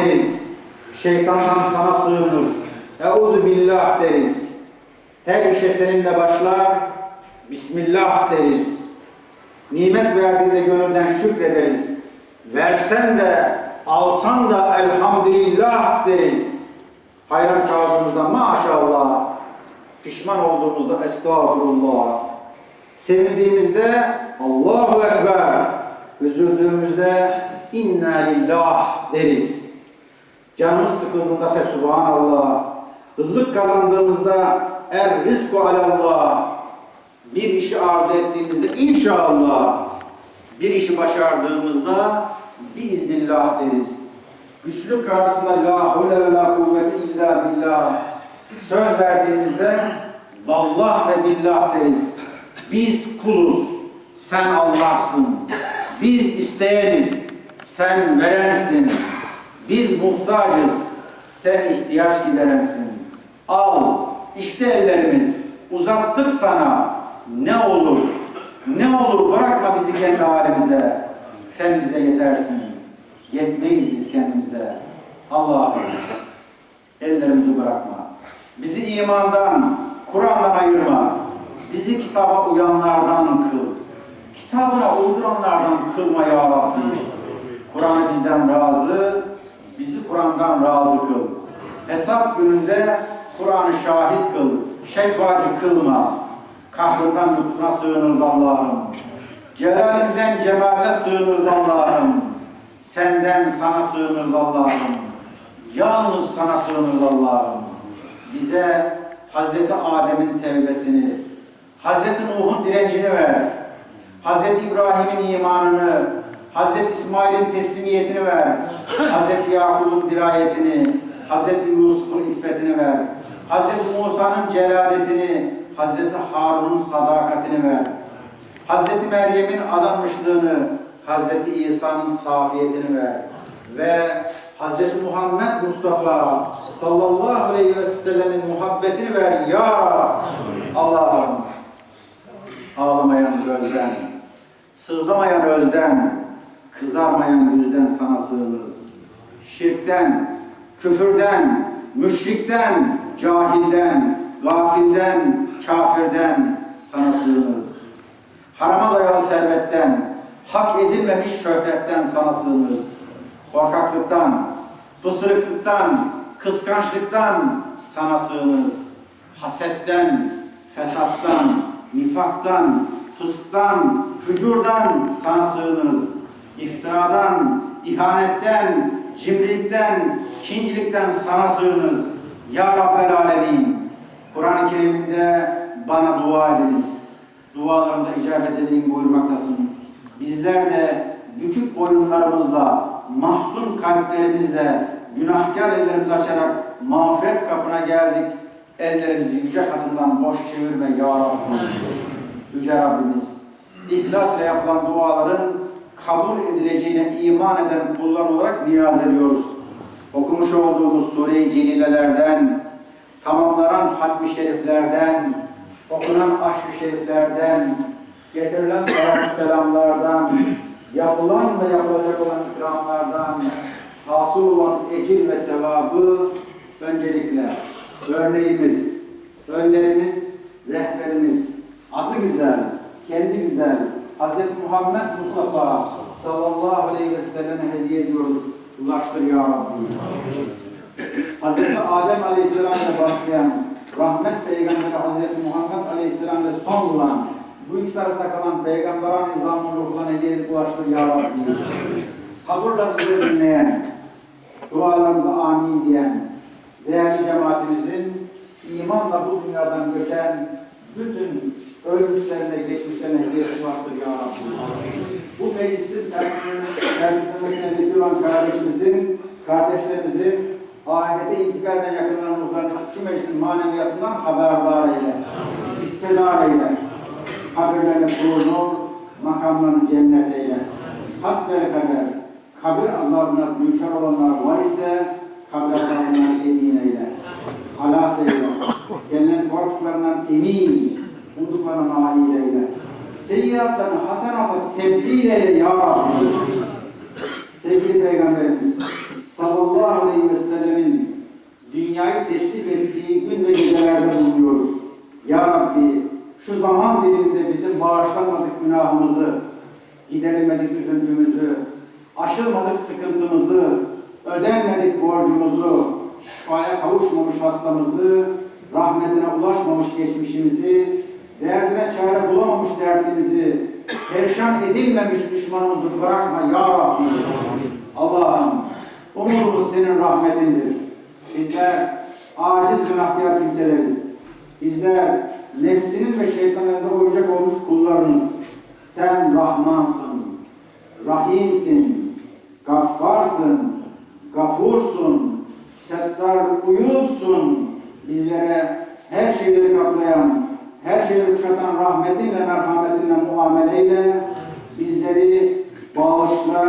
deriz. Şeytandan sana sığınır. Euzu billah deriz. Her işe seninle başlar. Bismillah deriz. Nimet verdiğinde gönülden şükrederiz. Versen de alsan da elhamdülillah deriz. Hayran kaldığımızda maşallah, pişman olduğumuzda estağfurullah, sevindiğimizde Allahu Ekber, üzüldüğümüzde inna lillah deriz. Canımız sıkıldığında fesubhanallah, rızık kazandığımızda er rizku alallah, bir işi arzu ettiğimizde inşallah, bir işi başardığımızda biiznillah deriz. Güçlük karşısında la havle ve la kuvvete illa billah. Söz verdiğimizde vallah ve billah deriz. Biz kuluz, sen Allah'sın. Biz isteyeniz, sen verensin. Biz muhtacız, sen ihtiyaç giderensin. Al, işte ellerimiz, uzattık sana. Ne olur, ne olur bırakma bizi kendi halimize. Sen bize yetersin. Yetmeyiz biz kendimize. Allah'ım ellerimizi bırakma. Bizi imandan, Kur'an'dan ayırma. Bizi kitaba uyanlardan kıl. Kitabına uyduranlardan kılma ya Rabbi. Kur'an bizden razı, Kur'an'dan razı kıl. Hesap gününde Kur'an'ı şahit kıl. Şefacı kılma. Kahrından lütfuna sığınırız Allah'ım. Celalinden cemaline sığınırız Allah'ım. Senden sana sığınırız Allah'ım. Yalnız sana sığınırız Allah'ım. Bize Hazreti Adem'in tevbesini, Hazreti Nuh'un direncini ver. Hazreti İbrahim'in imanını, Hazreti İsmail'in teslimiyetini ver. Hazreti Yakup'un dirayetini, Hazreti Yusuf'un iffetini ver. Hazreti Musa'nın celaletini, Hazreti Harun'un sadakatini ver. Hazreti Meryem'in adanmışlığını, Hazreti İsa'nın safiyetini ver. Ve Hazreti Muhammed Mustafa sallallahu aleyhi ve sellemin muhabbetini ver ya. Allah'ım ağlamayan gözden, sızlamayan özden, kızarmayan yüzden sana sığınırız. Şirkten, küfürden, müşrikten, cahilden, gafilden, kafirden sana sığınırız. Harama dayalı servetten, hak edilmemiş şöhretten sana sığınırız. Korkaklıktan, pısırıklıktan, kıskançlıktan sana sığınırız. Hasetten, fesattan, nifaktan, fısktan, fücurdan sana sığınırız. İftiradan, ihanetten, cimrilikten, kincilikten sana sığınırız. Ya Rabbel Alemin, Kur'an-ı Kerim'inde bana dua ediniz. Dualarımıza icabet edin buyurmaktasın. Bizler de bükük boyunlarımızla, mahzun kalplerimizle, günahkar ellerimizi açarak mağfiret kapına geldik. Ellerimizi yüce katından boş çevirme ya Rabbi. Yüce Rabbimiz, ihlas ile yapılan duaların kabul edileceğine iman eden kullar olarak niyaz ediyoruz. Okumuş olduğumuz Sure-i Celilelerden, tamamlanan hatmi şeriflerden, okunan aşk-ı şeriflerden, getirilen selamlardan, yapılan ve yapılacak olan ikramlardan, hasıl olan ecir ve sevabı öncelikle örneğimiz, önderimiz, rehberimiz, adı güzel, kendi güzel, Hz. Muhammed Mustafa sallallahu aleyhi ve selleme hediye ediyoruz. Ulaştır ya Rabbi. Hz. Adem Aleyhisselam ile başlayan rahmet peygamberi Hz. Muhammed Aleyhisselam ile son bulan bu ikisi arasında kalan peygamberan nizamını ruhuna hediye edip ulaştır ya Rabbi. Sabırla bizi dinleyen, dualarımıza amin diyen değerli cemaatimizin imanla bu dünyadan göçen bütün ölmüşlerine, geçmişlerine hediye ulaştır ya Rabbi. Bu meclisin tertiplemesine vesile olan kardeşimizin, kardeşlerimizin ahirete intikal eden yakınların ruhlarını şu meclisin maneviyatından haberdar eyle, hissedar eyle. Kabirlerini kurulur, makamlarını cennet eyle. Hasbel kader, kabir azabına düşer olanlar var ise kabir azabından emin eyle. Halas eyle. Gelen korktuklarından emin, umduklarına nail eyle. Seyyiatlarını hasenata tebdil eyle ya Rabbi. Sevgili Peygamberimiz sallallahu aleyhi ve sellemin dünyayı teşrif ettiği gün ve gecelerde bulunuyoruz. Ya Rabbi şu zaman diliminde bizim bağışlanmadık günahımızı, giderilmedik üzüntümüzü, aşılmadık sıkıntımızı, ödenmedik borcumuzu, şifaya kavuşmamış hastamızı, rahmetine ulaşmamış geçmişimizi, derdine çare bulamamış derdimizi, perişan edilmemiş düşmanımızı bırakma ya Rabbi. Allah'ım umudumuz senin rahmetindir. Bizler aciz günahkar kimseleriz. Bizler nefsinin ve şeytanın elinde oyuncak olmuş kullarınız. Sen Rahmansın, Rahimsin, Gaffarsın, Gafursun, Settar uyulsun. Bizlere her şeyleri kaplayan, her şeyi kuşatan rahmetinle, merhametinle muameleyle bizleri bağışla,